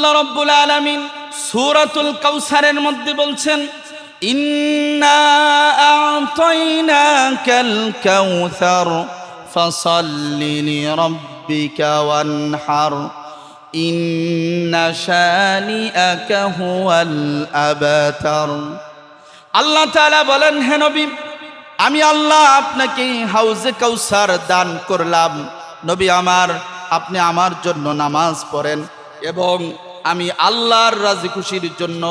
আল্লাহ রব্বুল আলামিন সূরাতুল কাউসারের মধ্যে বলছেন, ইন্না আ'তাইনাকাল কাউসার ফাসাল্লি লিরাব্বিকা ওয়ানহার, ইন্না শানিআকা হুয়াল আবতার। আল্লাহ তাআলা বলেন, হে নবী, আমি আল্লাহ আপনাকে হাউজে কাউসার দান করলাম। নবী আমার, আপনি আমার জন্য নামাজ পড়েন এবং আমি আল্লাহর রাজি খুশির জন্য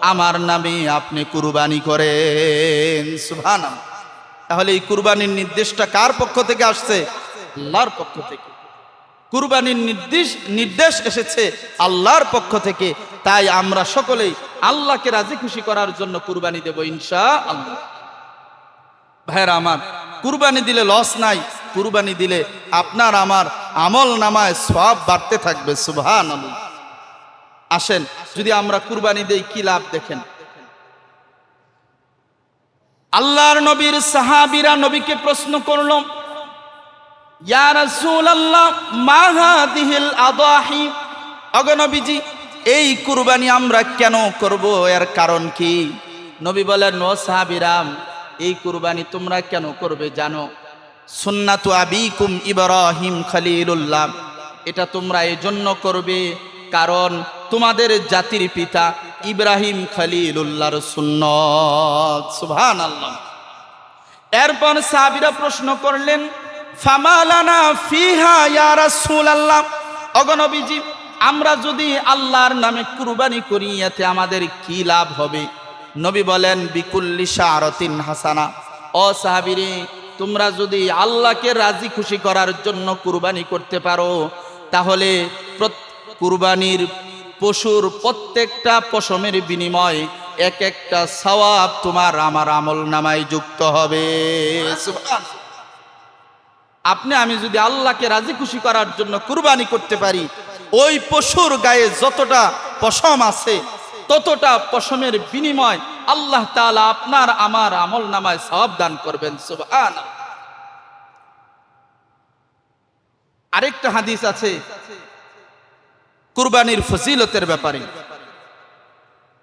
আমার নামে আপনি কুরবানি করেন। সুবহান তাহলে এই কুরবানির নির্দেশটা কার পক্ষ থেকে আসছে? আল্লাহর পক্ষ থেকে। কুরবানির নির্দেশ নির্দেশ এসেছে আল্লাহর পক্ষ থেকে। তাই আমরা সকলেই আল্লাহকে রাজি খুশি করার জন্য কুরবানি দেব ইনশা আল্লাহ ভাইরা আমার, কুরবানি দিলে লস নাই, কুরবানি দিলে আপনার আমার আমল নামায় সব বাড়তে থাকবে সুবহান আসেন, যদি আমরা কুরবানি দেই, কি লাভ দেখেন? আল্লাহর নবীর সাহাবীরা নবীকে প্রশ্ন করল, ইয়া রাসূলুল্লাহ, মা হাদিহিল আদাহি? অগনবীজি এই কুরবানি আমরা কেন করব? এর কারণ কি? নবী বলেন, ও এই কুরবানি তোমরা কেন করবে জানো? সুন্নাতু আবিকুম ইব্রাহিম খলিলুল্লাহ। এটা তোমরা এই জন্য করবে কারণ তোমাদের জাতির পিতা ইব্রাহিম খলিলুল্লাহর সুন্নত। সুবহানাল্লাহ। এরপর সাহাবীরা প্রশ্ন করলেন ফামালানা ফিহা ইয়া রাসূলুল্লাহ? অগনবীজি আমরা যদি আল্লাহর নামে কুরবানি করি, এতে আমাদের কি লাভ হবে? নবী বলেন, বিকুল্লি শারতিন হাসানা। ও সাহাবিরে, তোমরা যদি আল্লাহকে রাজি খুশি করার জন্য কুরবানি করতে পারো, তাহলে কুরবানির পশুর প্রত্যেকটা পশমের বিনিময় এক একটা সওয়াব তোমার আমার আমল নামায় যুক্ত হবে। আপনি, আমি যদি আল্লাহকে রাজি খুশি করার জন্য কুরবানি করতে পারি, ওই পশুর গায়ে যতটা পশম আছে, ততটা পশমের বিনিময় আল্লাহ তালা আপনার আমার আমল নামায় সওয়াব দান করবেন। সুবহান। আরেকটা হাদিস আছে কুরবানির ফজিলতের ব্যাপারে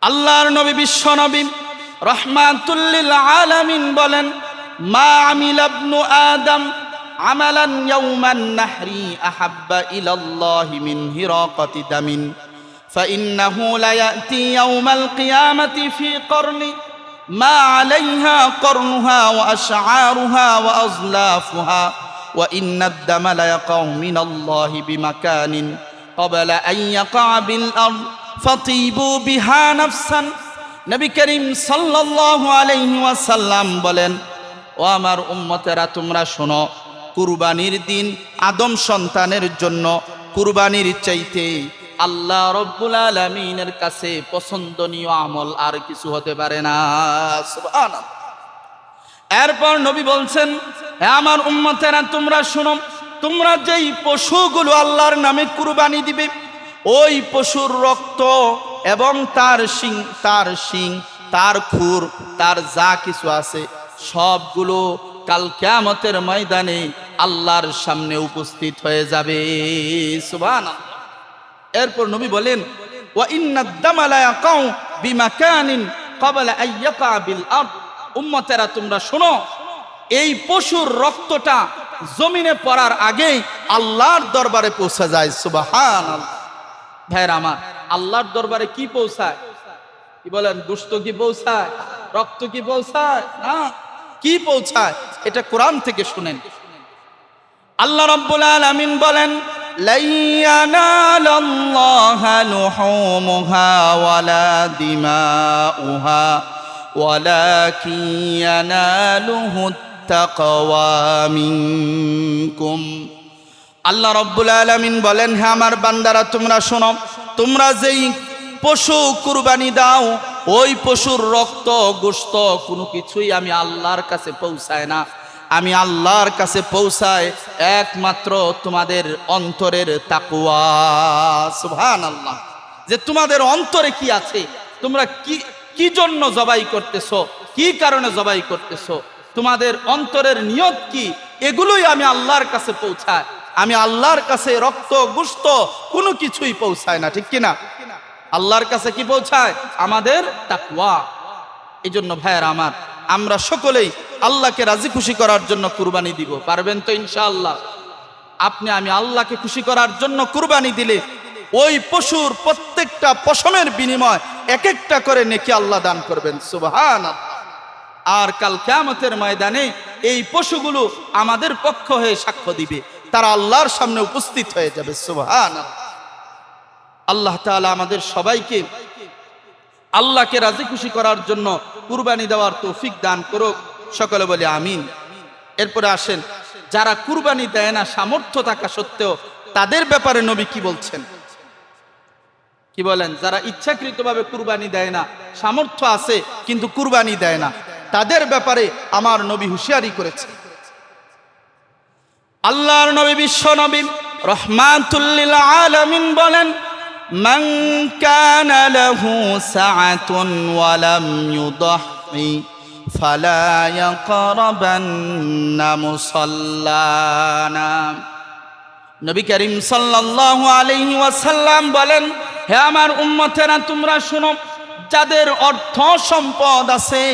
আল্লাহর নবী বিশ্ব নবী রহমাতুল্লিল আলামিন বলেন মা আমিল ইবনু আদম আমালান ইয়াউমান নাহরি আহাব্বা ইলাল্লাহি মিন হিরাকাতি দামিন فإنه ليأتي يوم القيامة في قرن ما عليها قرنها وأشعارها وأظلافها وإن الدم ليقع من الله بمكان قبل أن يقع بالأرض فطيبوا بها نفسا নবী করিম সাল্লাল্লাহু আলাইহি ওয়াসাল্লাম বলেন ও আমার উম্মতেরা তোমরা শোনো কুরবানির দিন আদম সন্তানের জন্য কুরবানির চাইতে আল্লাহ রব্বুল আলামিনের কাছে পছন্দনীয় আমল আর কিছু হতে পারে না সুবহানাল্লাহ এরপর নবী বলছেন হে আমার উম্মতেরা তোমরা শোনো তোমরা যেই পশুগুলো আল্লাহর নামে কুরবানি দিবে, ওই পশুর রক্ত এবং তার শিং তার শিং, তার খুর, তার যা কিছু আছে, সবগুলো কাল কিয়ামতের ময়দানে আল্লাহর সামনে উপস্থিত হয়ে যাবে। সুবহানাল্লাহ। এরপর নবী বলেন উম্মতেরা, তোমরা শোনো, এই পশুর রক্তটা জমিনে পড়ার আগেই আল্লাহর দরবারে পৌঁছে যায়, সুবহানাল্লাহ। ভাইরা আমার, আল্লাহর দরবারে কি পৌঁছায়? কি বলেন, দুষ্ট কি পৌঁছায়? রক্ত কি পৌঁছায়? না, কি পৌঁছায়? এটা কোরআন থেকে শুনেন। আল্লাহ রাব্বুল আলামিন বলেন, লাই ইয়ানালাল্লাহা লুহুমুহা ওয়ালা তাকওয়া আল্লাহ রব্বুল আলামিন বলেন হ্যাঁ আমার বান্দারা, তোমরা শোনো, তোমরা যেই পশু কুরবানি দাও, ওই পশুর রক্ত গোস্ত কোনো কিছুই আমি আল্লাহর কাছে পৌঁছায় না। আমি আল্লাহর কাছে পৌঁছায় একমাত্র তোমাদের অন্তরের তাকুয়া সুবহান আল্লাহ যে তোমাদের অন্তরে কি আছে? তোমরা কি কি জন্য জবাই করতেছো? কি কারণে জবাই করতেছো? তোমাদের অন্তরের নিয়ত কি? এগুলোই আমি আল্লাহর কাছে পৌঁছায় আমি আল্লাহর কাছে রক্ত, গুস্ত কোনো কিছুই পৌঁছায় না, ঠিক কিনা? আল্লাহর কাছে কি পৌঁছায় আমাদের তাকওয়া। এই জন্য ভাইয়ের আমার, আমরা সকলেই আল্লাহকে রাজি খুশি করার জন্য কুরবানি দিব, পারবেন তো ইনশাআল্লাহ? আপনি, আমি আল্লাহকে খুশি করার জন্য কুরবানি দিলে ওই পশুর প্রত্যেকটা পশমের বিনিময় এক একটা করে নেকি আল্লাহ দান করবেন সুবহান আর কাল কিয়ামতের ময়দানে এই পশুগুলো আমাদের পক্ষ হয়ে সাক্ষ্য দিবে। তারা আল্লাহর সামনে উপস্থিত হয়ে যাবে সুবহান আল্লাহ তাআলা আমাদের সবাইকে আল্লাহকে রাজি খুশি করার জন্য কুরবানি দেওয়ার তৌফিক দান করুক। সকলে বলে আমিন। এরপরে আসেন, যারা কুরবানি দেয় না, সামর্থ্য থাকা সত্ত্বেও তাদের ব্যাপারে নবী কি বলছেন? কি বলেন? যারা ইচ্ছাকৃতভাবে কুরবানি দেয় না, সামর্থ্য আছে, কিন্তু কুরবানি দেয় না। তাদের ব্যাপারে আমার নবী হুঁশিয়ারি করেছে আল্লাহর নবী বিশ্ব নবী রহমাতুল্লিল আলামিন বলেন من كان له سعة ولم يضحي فلا يقربن مصلانا নবী করিম সাল্লাল্লাহু আলাইহি ওয়াসাল্লাম বলেন হে আমার উম্মতেরা তোমরা শোনো যাদের অর্থ সম্পদ আছে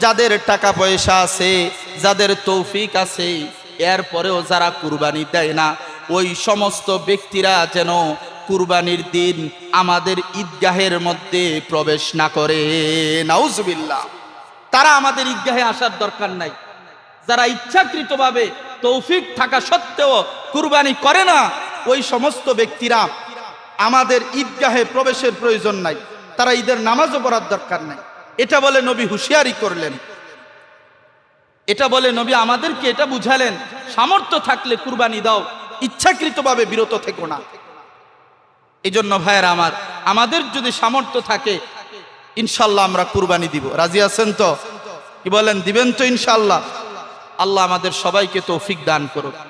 যাদের টাকা পয়সা আছে, যাদের তৌফিক আছে, এরপরেও যারা কুরবানি দেয় না, ওই সমস্ত ব্যক্তিরা যেন কুরবানির দিন আমাদের ঈদগাহের মধ্যে প্রবেশ না করে। নাউজুবিল্লাহ। তারা আমাদের ঈদগাহে আসার দরকার নাই। যারা ইচ্ছাকৃতভাবে তৌফিক থাকা সত্ত্বেও কুরবানি করে না, ওই সমস্ত ব্যক্তিরা আমাদের ঈদগাহে প্রবেশের প্রয়োজন নাই। তারা ঈদের নামাজও পড়ার দরকার নাই। এটা বলে নবী হুঁশিয়ারি করলেন। এটা বলে নবী আমাদেরকে এটা বুঝালেন, সামর্থ্য থাকলে কুরবানি দাও, ইচ্ছাকৃতভাবে বিরত থেকো না। এই জন্য ভাইয়ের আমার, আমাদের যদি সামর্থ্য থাকে, ইনশাল্লাহ আমরা কুরবানি দিব। রাজি আছেন তো? কি বলেন? দিবেন তো ইনশাল্লাহ। আল্লাহ আমাদের সবাইকে তৌফিক দান করুক।